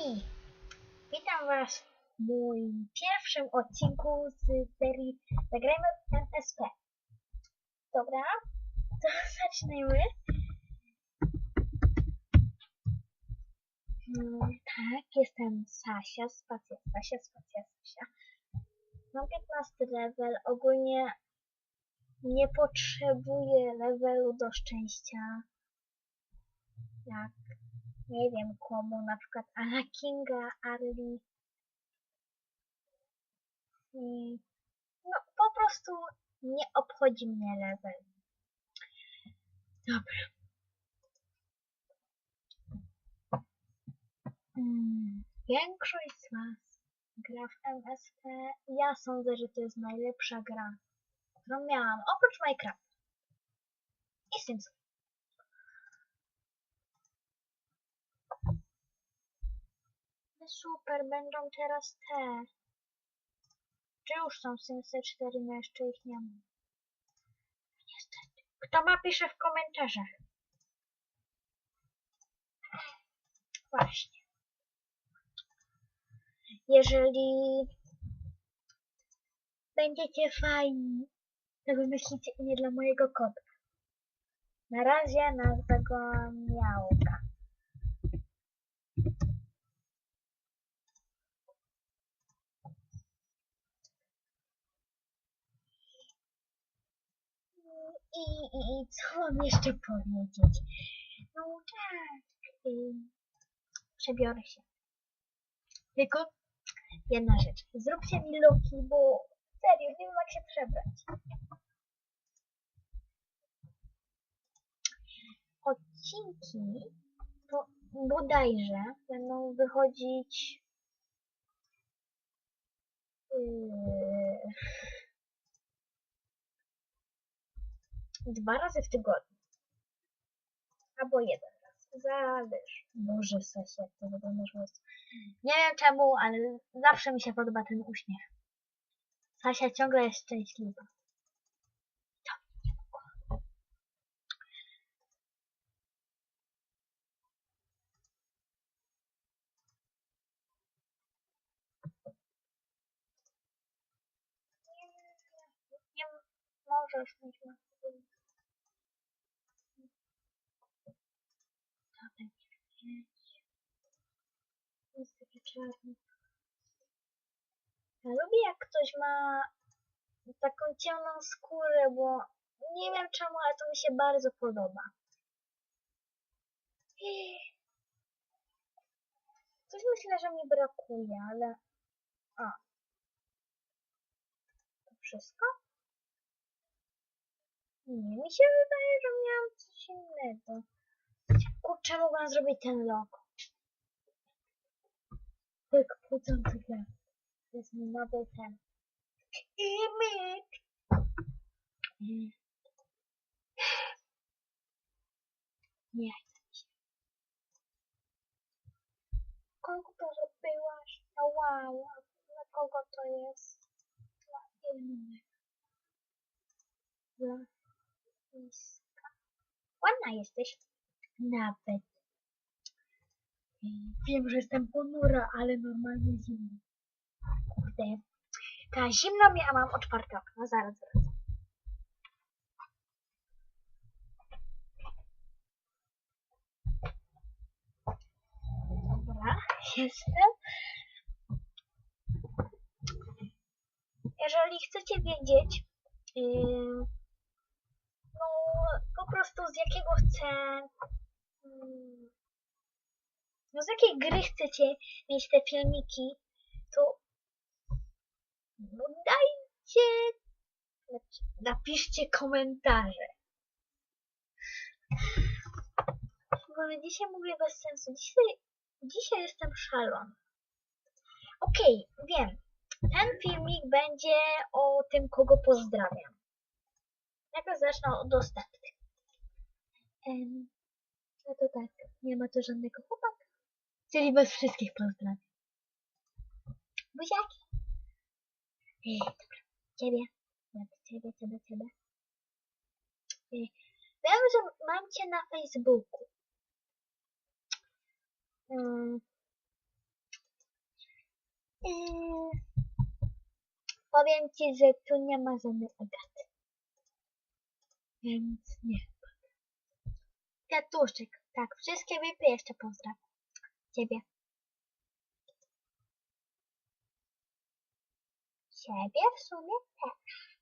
Witam Was w moim pierwszym odcinku z serii Zagrajmy w MSP. Dobra, to zaczniemy. Hmm, tak, jestem Sasia, spacja, Sasia, spacja, Sasia. Mam 15 level, ogólnie nie potrzebuję levelu do szczęścia. Jak nie wiem komu, na przykład Ala Kinga, Arli. I no po prostu nie obchodzi mnie level. Dobra. Mm, Większość z Was gra w MSP. Ja sądzę, że to jest najlepsza gra, którą miałam, oprócz Minecraft. I Simsów. Super, będą teraz te. Czy już są Simsy 4, no jeszcze ich nie ma. Niestety. Kto ma, pisze w komentarzach. Właśnie. Jeżeli będziecie fajni, to wymyślicie imię dla mojego kotka. Na razie nazwę go Miałka. I, i, i co mam jeszcze powiedzieć? No tak, y, przebiorę się. Tylko jedna rzecz. Zróbcie mi luki, bo serio, nie wiem jak się przebrać. Odcinki to bodajże będą wychodzić yy, dwa razy w tygodniu. Albo jeden raz. Zależy. Boże, Sasia, jak to wyglądasz mocno. Nie wiem czemu, ale zawsze mi się podoba ten uśmiech. Sasia ciągle jest szczęśliwa. To nie mogło. Nie, nie możesz mieć masy. To będzie mieć. Jest taki czarny. Ja lubię jak ktoś ma taką ciemną skórę, bo nie wiem czemu, ale to mi się bardzo podoba. Coś myślę, że mi brakuje, ale... A. To wszystko? Nie, mi się wydaje, że miałam coś innego. Kurczę, mogłam zrobić ten logo. Pyk, płócący chleb. To jest mój nowy ten. Mm. Nie chcę się. Kogo to zrobiłaś? No wow, dla kogo to jest? Dla innych. Dla Iska. Ładna jesteś. Nawet. Wiem, że jestem ponura, ale normalnie zimno. Kurde. Ta zimno mnie, a mam otwarte okno. Zaraz wracam. Dobra, jestem. Jeżeli chcecie wiedzieć, yy, prostu z jakiego chcę, mm, no z jakiej gry chcecie mieć te filmiki, to no dajcie, napiszcie komentarze. Bo dzisiaj mówię bez sensu. Dzisiaj, dzisiaj jestem szalony. Okej, wiem. Ten filmik będzie o tym, kogo pozdrawiam. Najpierw zacznę od ostatnich. Um, no to tak, nie ma tu żadnego chłopaka. Czyli bez wszystkich pozdrawiam. Buziaki. Ej, dobra, ciebie. Ciebie, ciebie, ciebie. Ej, wiem, że mam cię na Facebooku. Yy, powiem ci, że tu nie ma żadnej Agaty. Więc nie. Gatuszek. Tak, wszystkie wypy jeszcze pozdrawiam. Ciebie. Ciebie w sumie też.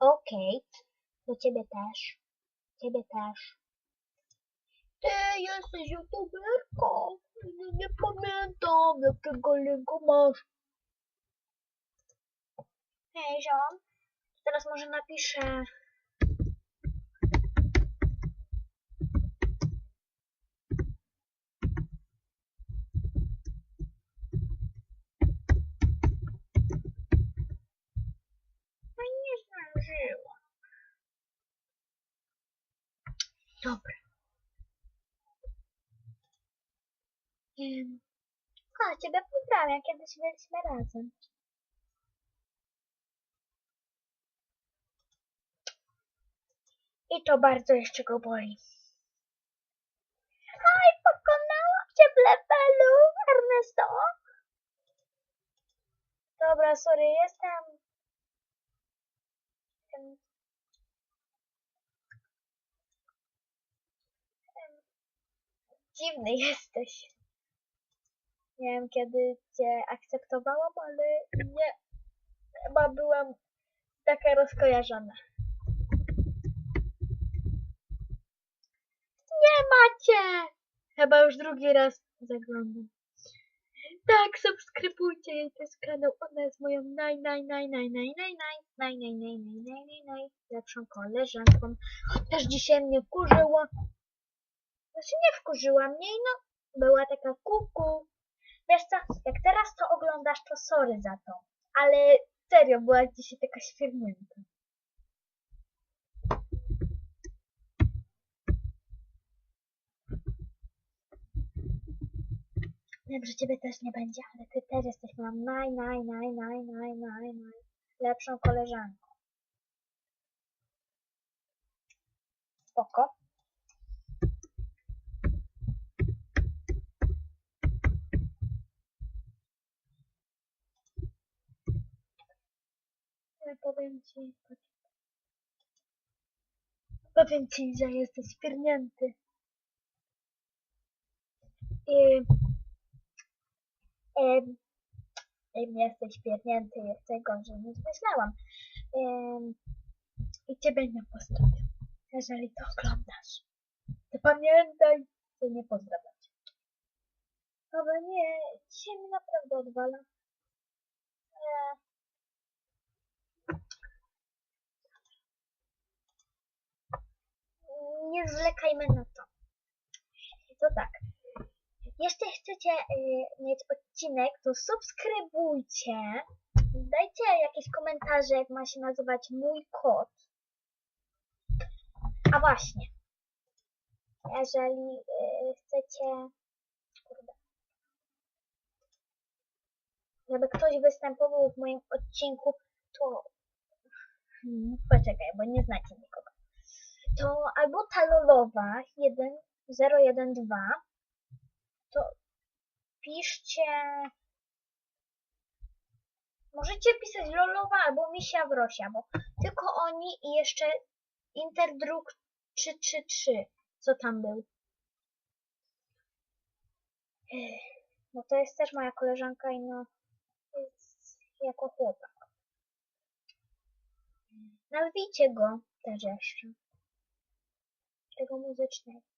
Okej. Do ciebie też. Ciebie też. Ty jesteś youtuberką. Nie, nie pamiętam, jakiego linka masz. Hej, ziom. Teraz może napiszę. No nie zdążyła. Dobra. O, ciebie pozdrawiam, kiedyś byliśmy razem. I to bardzo jeszcze go boli. Aj, pokonałam cię w levelu, Ernesto. Dobra, sorry, jestem... em, em, Dziwny jesteś. Nie wiem, kiedy cię akceptowałam, ale nie... Chyba byłam taka rozkojarzona. Nie macie! Chyba już drugi raz zaglądam. Tak, subskrybujcie jej też kanał. Ona jest moją naj, naj, naj, naj, naj, naj, naj, naj, naj, naj, naj, naj, naj, naj, lepszą koleżanką. Chociaż dzisiaj mnie wkurzyła. Znaczy nie wkurzyła mnie, no była taka kuku. Wiesz co, jak teraz to oglądasz, to sorry za to. Ale serio, była dzisiaj taka świernięta. Wiem, że ciebie też nie będzie, ale ty też jesteś moją naj, naj, naj, naj, naj, naj, naj, lepszą koleżanką. Spoko. Ale powiem ci, powiem ci, że jesteś piernięty. I Em, em, jesteś pierdnięty, jeszcze gorzej niż myślałam. Em, I ciebie nie pozdrawiam. Jeżeli to oglądasz, to pamiętaj, że nie pozdrawiam cię. Ale nie, dzisiaj mi naprawdę odwala. E, nie zwlekajmy na to. To tak. Jeśli chcecie y, mieć odcinek, to subskrybujcie. Dajcie jakieś komentarze, jak ma się nazywać mój kot. A właśnie. Jeżeli y, chcecie... Kurde. Żeby ktoś występował w moim odcinku, to... Hmm, poczekaj, bo nie znacie nikogo. To albo Talolowa 1012 to piszcie. Możecie pisać Lolowa albo Misia Wrosia, bo tylko oni i jeszcze Interdruk 333, co tam był. No to jest też moja koleżanka i no jest jako chłopak. Nazwijcie go też jeszcze. Tego muzycznego.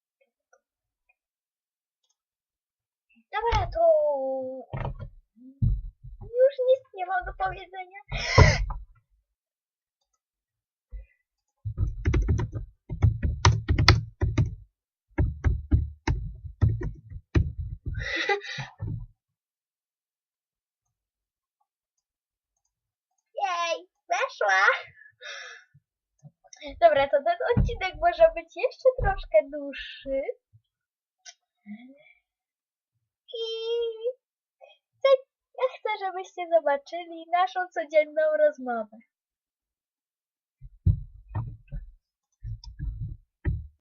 Dobra, to już nic nie mam do powiedzenia. Jej, weszła. Dobra, to ten odcinek może być jeszcze troszkę dłuższy. I chcę, ja chcę, żebyście zobaczyli naszą codzienną rozmowę.